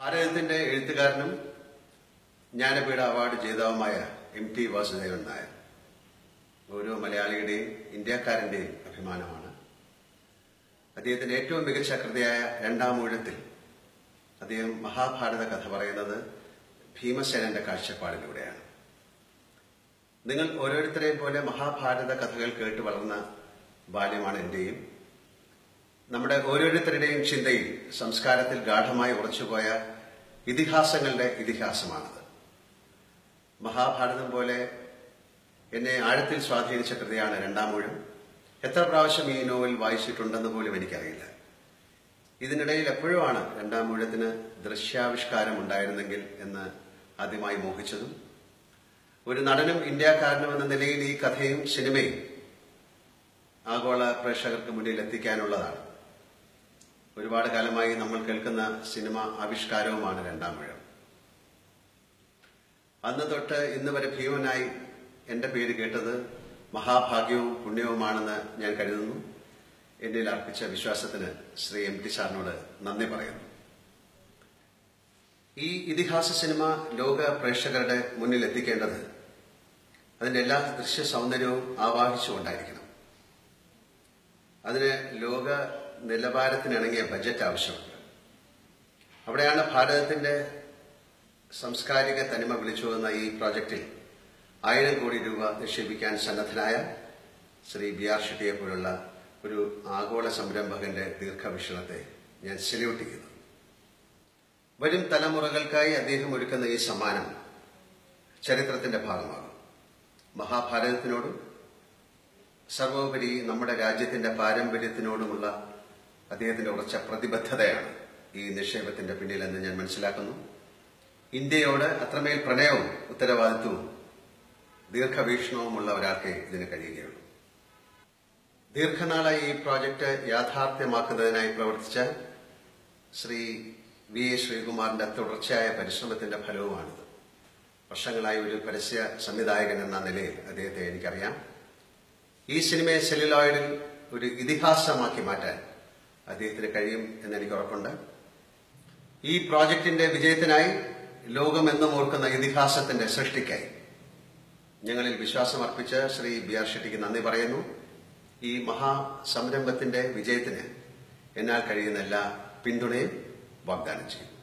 ഭാരതത്തിന്റെ എഴുത്തുകാരനും ജ്ഞാനപീഠ അവാർഡ് ജേതാവുമായ എം ടി വാസുദേവൻ നായർ. ഓരോ മലയാളിയുടെയും ഇന്ത്യക്കാരന്റെയും അഭിമാനമാണ്. അദ്ദേഹത്തിന്റെ ഏറ്റവും മികച്ച കൃതിയായ രണ്ടാം ഊഴത്തിൽ അദ്ദേഹം മഹാഭാരത കഥ പറയുന്നത് ഭീമസേനന്റെ കാഴ്ചപ്പാടിലൂടെയാണ്. നിങ്ങൾ ഓരോരുത്തരെയും പോലെ മഹാഭാരത കഥകൾ കേട്ട് വളർന്ന ബാല്യമാണ് എന്റെയും. നമ്മുടെ ഓരോരുത്തരുടെയും ചിന്തയിൽ സംസ്കാരത്തിൽ ഗാഠമായി ഉറച്ചുപോയ ഇതിഹാസങ്ങളുടെ ഇതിഹാസമാണത്. മഹാഭാരതം പോലെ എന്നെ ആഴത്തിൽ സ്വാധീനിച്ച കൃതിയാണ് രണ്ടാമൂഴം എത്ര പ്രാവശ്യം ഈ നോവൽ വായിച്ചിട്ടുണ്ടെന്ന് പോലും എനിക്കറിയില്ല. ഇതിനിടയിൽ എപ്പോഴുമാണ് രണ്ടാമൂഴത്തിന് ദൃശ്യാവിഷ്കാരം ഉണ്ടായിരുന്നെങ്കിൽ എന്ന് ആദ്യമായി മോഹിച്ചതും. ഒരു നടനും ഇന്ത്യക്കാരനും എന്ന നിലയിൽ ഈ കഥയും സിനിമയും ആഗോള പ്രേക്ഷകർക്ക് മുന്നിൽ എത്തിക്കാനുള്ളതാണ്. ഒരുപാട് കാലമായി നമ്മൾ കേൾക്കുന്ന സിനിമ ആവിഷ്കാരവുമാണ് രണ്ടാം ഊഴം അന്ന് തൊട്ട് ഇന്ന് വരെ ഭീമനായി എന്റെ പേര് കേട്ടത് മഹാഭാഗ്യവും പുണ്യവുമാണെന്ന് ഞാൻ കരുതുന്നു. എന്നിൽ അർപ്പിച്ച വിശ്വാസത്തിന് ശ്രീ എം ടി സാറിനോട് നന്ദി പറയുന്നു. ഈ ഇതിഹാസ സിനിമ ലോക പ്രേക്ഷകരുടെ മുന്നിൽ എത്തിക്കേണ്ടത് അതിന്റെ എല്ലാ ദൃശ്യ സൗന്ദര്യവും ആവാഹിച്ചുകൊണ്ടായിരിക്കണം. അതിന് ലോക നിലവാരത്തിനിണങ്ങിയ ബജറ്റ് ആവശ്യമുണ്ട് അവിടെയാണ് ഭാരതത്തിന്റെ സാംസ്കാരിക തനിമ വിളിച്ചുവന്ന ഈ പ്രോജക്റ്റിൽ ആയിരം കോടി രൂപ നിക്ഷേപിക്കാൻ സന്നദ്ധനായ ശ്രീ ബി ആർ ഷെട്ടിയെ പോലുള്ള ഒരു ആഗോള സംരംഭകന്റെ ദീർഘവീക്ഷണത്തെ ഞാൻ സെല്യൂട്ട് ചെയ്യുന്നു. വരും തലമുറകൾക്കായി അദ്ദേഹം ഒരുക്കുന്ന ഈ സമ്മാനം ചരിത്രത്തിന്റെ ഭാഗമാകും. മഹാഭാരതത്തിനോടും സർവോപരി നമ്മുടെ രാജ്യത്തിന്റെ പാരമ്പര്യത്തിനോടുമുള്ള അദ്ദേഹത്തിന്റെ ഉറച്ച പ്രതിബദ്ധതയാണ് ഈ നിക്ഷേപത്തിന്റെ പിന്നിലെന്ന് ഞാൻ മനസ്സിലാക്കുന്നു. ഇന്ത്യയോട് അത്രമേൽ പ്രണയവും ഉത്തരവാദിത്വവും ദീർഘവീക്ഷണവുമുള്ള ഒരാൾക്ക് ഇതിന് കഴിയുകയുള്ളൂ. ദീർഘനാളായി ഈ പ്രോജക്റ്റ് യാഥാർത്ഥ്യമാക്കുന്നതിനായി പ്രവർത്തിച്ച ശ്രീ വി എ ശ്രീകുമാറിന്റെ തുടർച്ചയായ പരിശ്രമത്തിന്റെ ഫലവുമാണിത്. വർഷങ്ങളായി ഒരു പരസ്യ സംവിധായകൻ എന്ന നിലയിൽ അദ്ദേഹത്തെ എനിക്കറിയാം. ഈ സിനിമയെ സെല്ലുലോയിഡിൽ ഒരു ഇതിഹാസമാക്കി മാറ്റാൻ അദ്ദേഹത്തിന് കഴിയും എന്നെനിക്ക് ഉറപ്പുണ്ട്. ഈ പ്രോജക്റ്റിന്റെ വിജയത്തിനായി ലോകമെന്നും ഓർക്കുന്ന ഇതിഹാസത്തിന്റെ സൃഷ്ടിക്കായി ഞങ്ങളിൽ വിശ്വാസം അർപ്പിച്ച ശ്രീ ബി ആർ ഷെട്ടിക്ക് നന്ദി പറയുന്നു. ഈ മഹാസംരംഭത്തിന്റെ വിജയത്തിന് എന്നാൽ കഴിയുന്ന എല്ലാ പിന്തുണയും വാഗ്ദാനം ചെയ്യും